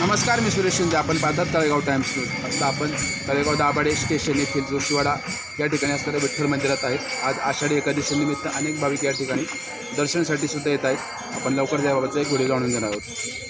नमस्कार मी सुरेश शिंदे. आपण पाहतात तळेगाव टाइम्स न्यूज आता आपण तळेगाव दाभाडे स्टेशन येथील जोशीवाडा या ठिकाणी असणाऱ्या विठ्ठल मंदिरात आहेत. आज आषाढी एकादशीनिमित्त अनेक भाविक या ठिकाणी दर्शनासाठी सुद्धा येत आहेत. आपण लवकर त्याबाबतचा एक व्हिडिओ जाणून घेणार आहोत.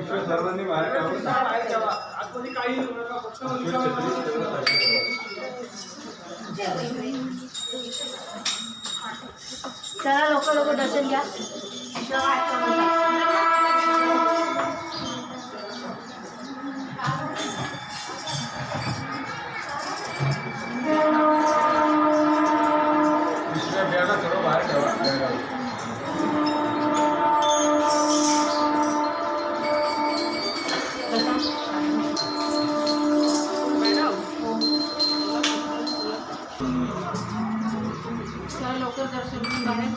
सर्वांनी बाहेर चला लोक लोक दर्शन घ्या. चला लवकर दर्शन घेऊन बाहेर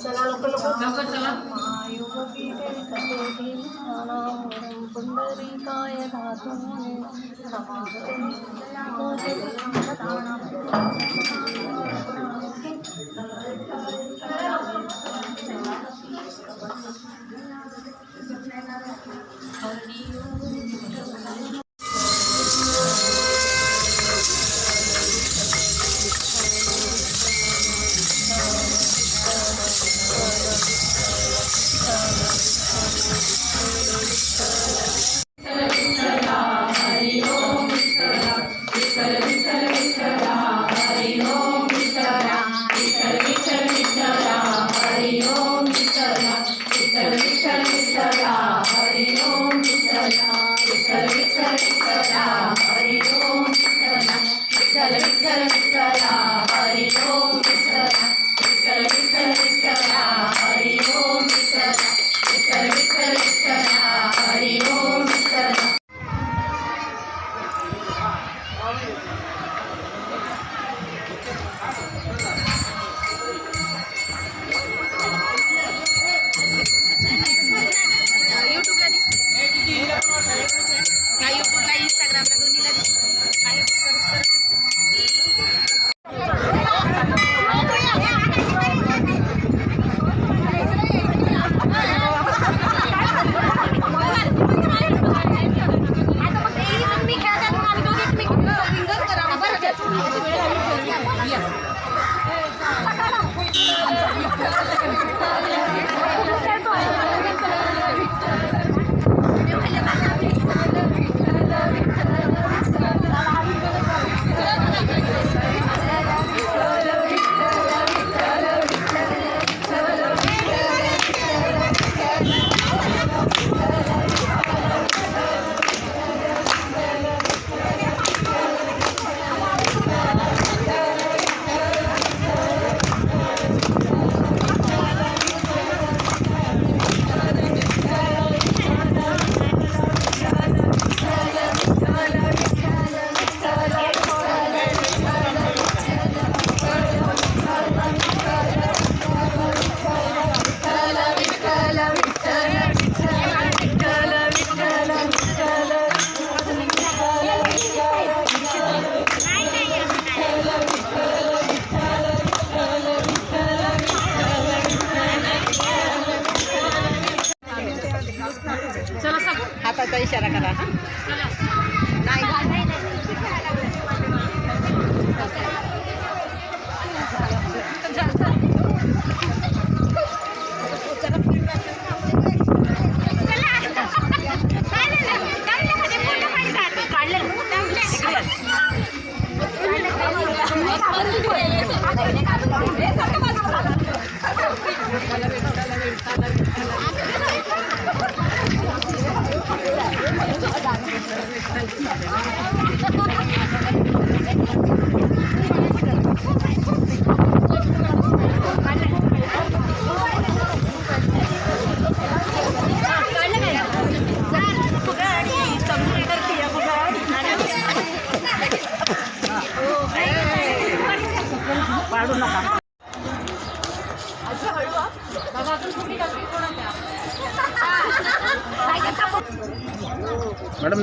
चला लोक लवकर. चला. पुंडरीकाय मॅडम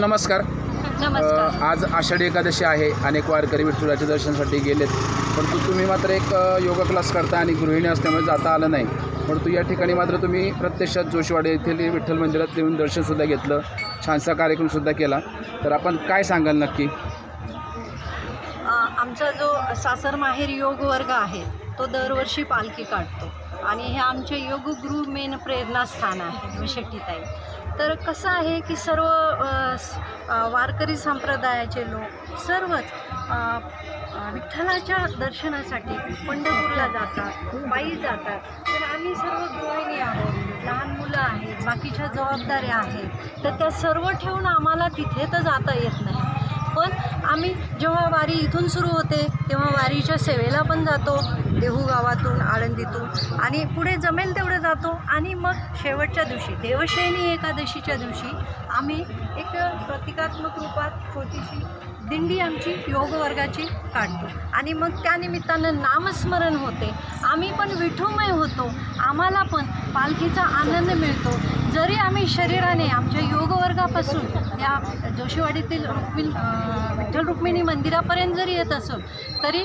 नमस्कार. नमस्कार. अ, आज आषाढी एकादशी आहे. अनेक वारकरी विठ्ठलाच्या दर्शनासाठी गेलेत. परंतु तुम्ही मात्र एक अ, योगा क्लास करता आणि गृहिणी असल्यामुळे जाता आलं नाही. परंतु या ठिकाणी मात्र तुम्ही प्रत्यक्षात जोशीवाडे येथील विठ्ठल मंदिरात येऊन दर्शनसुद्धा घेतलं. छानसा कार्यक्रमसुद्धा केला. तर आपण काय सांगाल नक्की? आमचा जो सासर माहेर योग वर्ग आहे तो दरवर्षी पालखी काढतो. आणि हे आमचे योगगुरु मेन प्रेरणास्थान आहे विशेटीताई तर कसं आहे की सर्व वारकरी संप्रदायाचे लोक सर्वच विठ्ठलाच्या दर्शनासाठी पंढरपूरला जातात पायी जातात. तर आम्ही सर्व गृहिणी आहोत. लहान मुलं आहेत बाकीच्या जबाबदाऱ्या आहेत. तर त्या सर्व ठेवून आम्हाला तिथे तर जाता येत नाही. पण आम्ही जेव्हा वारी इथून सुरू होते तेव्हा वारीच्या सेवेला पण जातो. देहू गावातून आळंदीतून. आणि पुढे जमेल तेवढं जातो. आणि मग शेवटच्या दिवशी देवशयनी एकादशीच्या दिवशी आम्ही एक प्रतिकात्मक रूपात छोटीशी दिंडी आमची योग वर्गाची काढतो. आणि मग त्या निमित्तानं नामस्मरण होते. आम्ही पण विठुमय होतो. आम्हाला पण पालखीचा आनंद मिळतो. जरी आम्ही शरीराने आमच्या योग वर्गापासून या जोशीवाडीतील रुक्मिण विठ्ठल रुक्मिणी मंदिरापर्यंत जरी येत असो तरी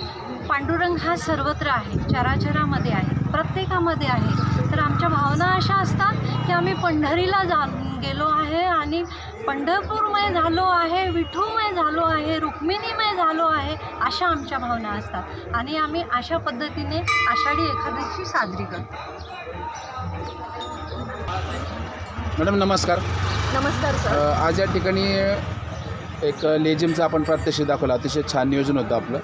पांडुरंग हा सर्वत्र आहे. चराचरामध्ये आहे. प्रत्येकामध्ये आहे. तर आमच्या भावना अशा असतात की आम्ही पंढरीला जा गेलो आहे आणि पंढरपूरमय झालो आहे विठूमय झालो आहे रुक्मिणीमय झालो आहे अशा आमच्या भावना असतात. आणि आम्ही अशा पद्धतीने आषाढी एकादशी साजरी करतो. मॅडम नमस्कार. नमस्कार सर. आज या ठिकाणी एक लेजिमचं आपण प्रात्यक्षिक दाखवलं. अतिशय छान नियोजन होतं आपलं.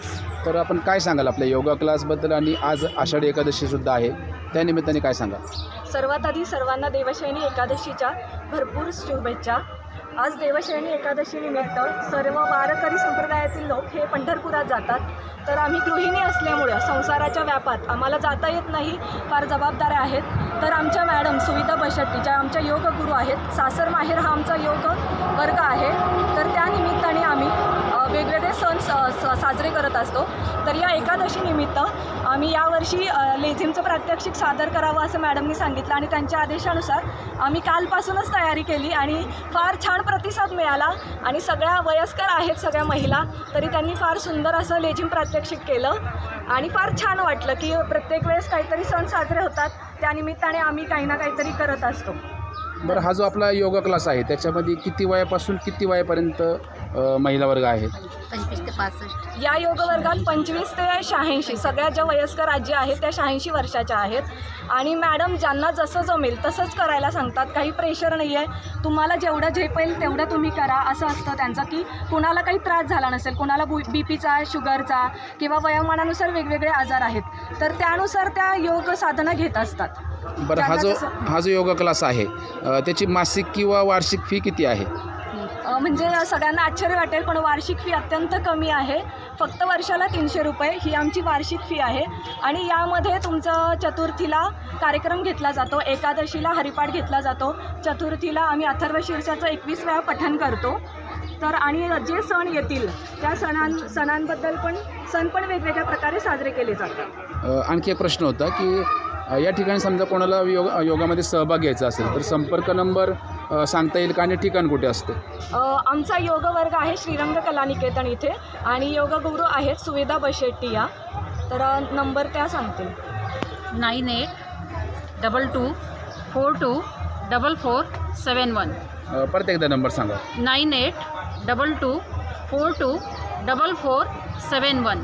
तर आपण काय सांगाल आपल्या योगा क्लासबद्दल आणि आज आषाढी एकादशीसुद्धा आहे. त्या निमित्ताने काय सांगाल? सर्वात आधी सर्वांना देवशयनी एकादशीच्या भरपूर शुभेच्छा. आज देवशयनी एकादशीनिमित्त सर्व वारकरी संप्रदायातील लोक हे पंढरपुरात जातात. तर आम्ही गृहिणी असल्यामुळं संसाराच्या व्यापात आम्हाला जाता येत नाही फार जबाबदाऱ्या आहेत. तर आमच्या मॅडम सुविधा बशट्टी ज्या आमच्या योग गुरु आहेत. सासर माहेर हा आमचा योग वर्ग आहे तर त्या निमित्ताने आम्ही अ, वेगवेगळे सण स- स- साजरे करत असतो. तर या एकादशीनिमित्त आम्ही यावर्षी लेझिमचं प्रात्यक्षिक सादर करावं असं मॅडमनी सांगितलं आणि त्यांच्या आदेशानुसार आम्ही कालपासूनच तयारी केली आणि फार छान प्रतिसाद मिळाला आणि सगळ्या वयस्कर आहेत सगळ्या महिला तरी त्यांनी फार सुंदर असं लेझिम प्रात्यक्षिक केलं आणि फार छान वाटलं की प्रत्येक वेळेस काहीतरी सण साजरे होतात. त्यानिमित्ताने आम्ही काही ना काहीतरी करत असतो. बरं हा जो आपला योगा क्लास आहे त्याच्यामध्ये किती वयापासून किती वयापर्यंत महिला वर्ग आहेत. पंचवीस ते पासष्ट. या योग वर्गात पंचवीस ते शहाऐंशी सगळ्या ज्या वयस्कर राज्य आहेत त्या शहाऐंशी वर्षाच्या आहेत. आणि मॅडम ज्यांना जसं जमेल तसंच करायला सांगतात. काही प्रेशर नाही आहे तुम्हाला जेवढं झेपेल तेवढं तुम्ही करा. असं असतं त्यांचं की कुणाला काही त्रास झाला नसेल कुणाला बु बी पीचा शुगरचा किंवा वयोमानानुसार वेगवेगळे आजार आहेत तर त्यानुसार त्या योग साधना घेत असतात. बरं हा जो हा जो योगा क्लास आहे अ, त्याची मासिक किंवा वार्षिक फी किती आहे? म्हणजे सगळ्यांना आश्चर्य वाटेल पण वार्षिक फी अत्यंत कमी आहे. फक्त वर्षाला तीनशे रुपये ही आमची वार्षिक फी आहे. आणि यामध्ये तुमचं चतुर्थीला कार्यक्रम घेतला जातो एकादशीला हरिपाठ घेतला जातो. चतुर्थीला आम्ही अथर्व शीर्षाचं एकवीस वेळा पठण करतो. तर आणि जे सण येतील त्या सणां सणांबद्दल पण सण पण वेगवेगळ्या प्रकारे साजरे केले जातात. आणखी एक प्रश्न होता की या ठिकाणी समजा कोणाला योग योगामध्ये सहभाग घ्यायचा असेल तर संपर्क नंबर अ, सांगता येईल का? आणि ठिकाण कुठे असते? अ, आमचा योग वर्ग आहे श्रीरंग कला निकेतन इथे. आणि योग गुरु आहेत सुविधा बशेट्टी या तर अ, नंबर त्या सांगतील. Nine eight double two four two double four seven one. अ, परत एकदा नंबर सांगा. Nine eight double two four two double four seven one.